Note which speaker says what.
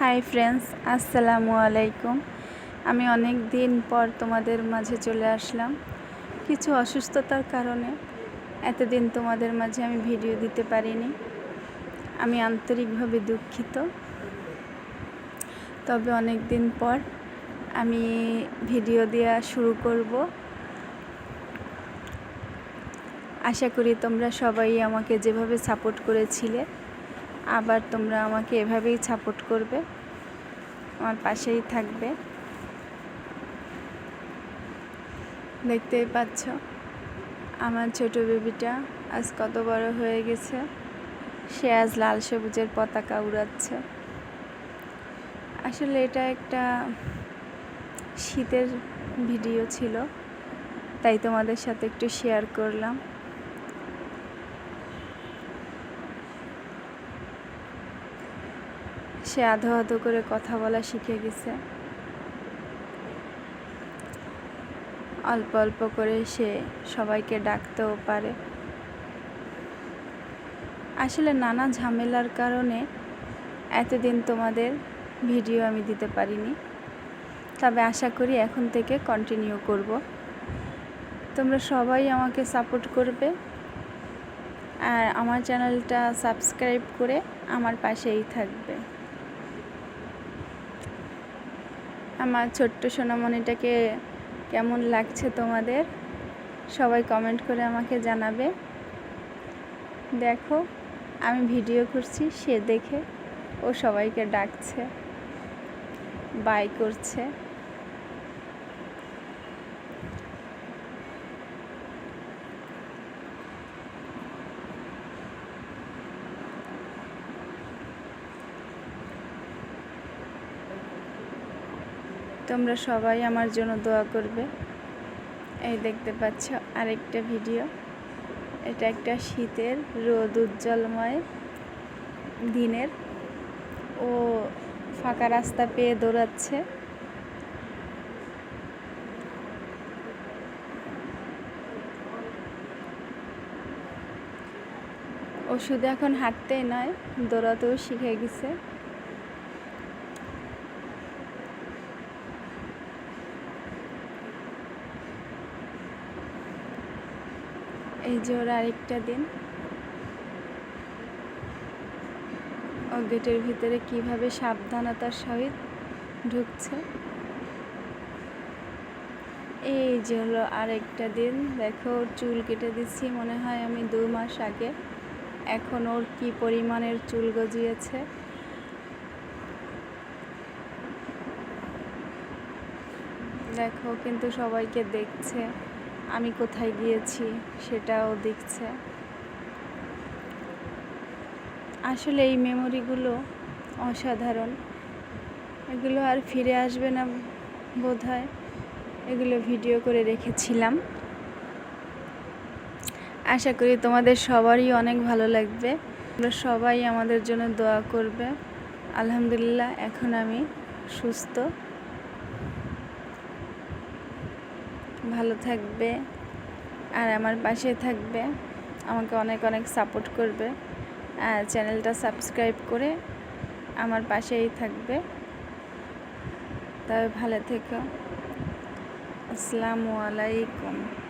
Speaker 1: Hi friends, আসসালামু আলাইকুম। আমি অনেক দিন পর তোমাদের মাঝে চলে আসলাম। কিছু অসুস্থতার কারণে এতদিন তোমাদের মাঝে আমি ভিডিও দিতে পারিনি। আমি আন্তরিকভাবে দুঃখিত। তবে অনেক দিন পর আমি ভিডিও দেওয়া শুরু করব। আশা করি তোমরা সবাই আমাকে যেভাবে সাপোর্ট করেছিলে আবার তোমরা আমাকে এভাবেই সাপোর্ট করবে। আমার পাশেই থাকবে। দেখতেই পাচ্ছ, আমার ছোট বেবিটা আজ কত বড় হয়ে গেছে। সে আজ লাল সবুজের পতাকা উড়াচ্ছে। আসলে এটা একটা শীতের ভিডিও ছিল, তাই তোমাদের সাথে একটু শেয়ার করলাম। সে আধো আধো করে কথা বলা শিখে গেছে। অল্প অল্প করে সে সবাইকে ডাকতেও পারে। আসলে নানা ঝামেলার কারণে এতদিন তোমাদের ভিডিও আমি দিতে পারিনি। তবে আশা করি এখন থেকে কন্টিনিউ করব। তোমরা সবাই আমাকে সাপোর্ট করবে। আর আমার চ্যানেলটা সাবস্ক্রাইব করে আমার পাশেই থাকবে। আমার ছোট্ট সোনামণিটাকে কেমন লাগছে তোমাদের? সবাই কমেন্ট করে আমাকে জানাবে। দেখো, আমি ভিডিও করছি, সে দেখে ও সবাইকে ডাকছে বাই করছে। তোমরা সবাই আমার জন্য দোয়া করবে। এই দেখতে পাচ্ছ আরেকটা ভিডিও। এটা একটা শীতের রোদ উজ্জ্বলময় দিনের। ও ফাঁকা রাস্তা পেয়ে দৌড়াচ্ছে। ও শুধু এখন হাঁটতেই নয়, দৌড়াতেও শিখে গেছে। এই যে ওর আরেকটা দিন। ও গেটের ভিতরে কীভাবে সাবধানতার সহিত ঢুকছে। এই যে হলো আরেকটা দিন। দেখো, ওর চুল কেটে দিচ্ছি, মনে হয় আমি দু মাস আগে। এখন ওর কি পরিমাণের চুল গজিয়েছে। দেখো কিন্তু সবাইকে দেখছে। আমি কোথায় গিয়েছি সেটাও দেখছে। আসলে এই মেমোরিগুলো অসাধারণ। এগুলো আর ফিরে আসবে না বোধ হয় এগুলো ভিডিও করে রেখেছিলাম। আশা করি তোমাদের সবারই অনেক ভালো লাগবে। তোমরা সবাই আমাদের জন্য দোয়া করবে। আলহামদুলিল্লাহ, এখন আমি সুস্থ। ভালো থাকবে আর আমার পাশে থাকবে। আমাকে অনেক অনেক সাপোর্ট করবে। আর চ্যানেলটা সাবস্ক্রাইব করে আমার পাশেই থাকবে। তবে ভালো থেকো। আসসালামু আলাইকুম।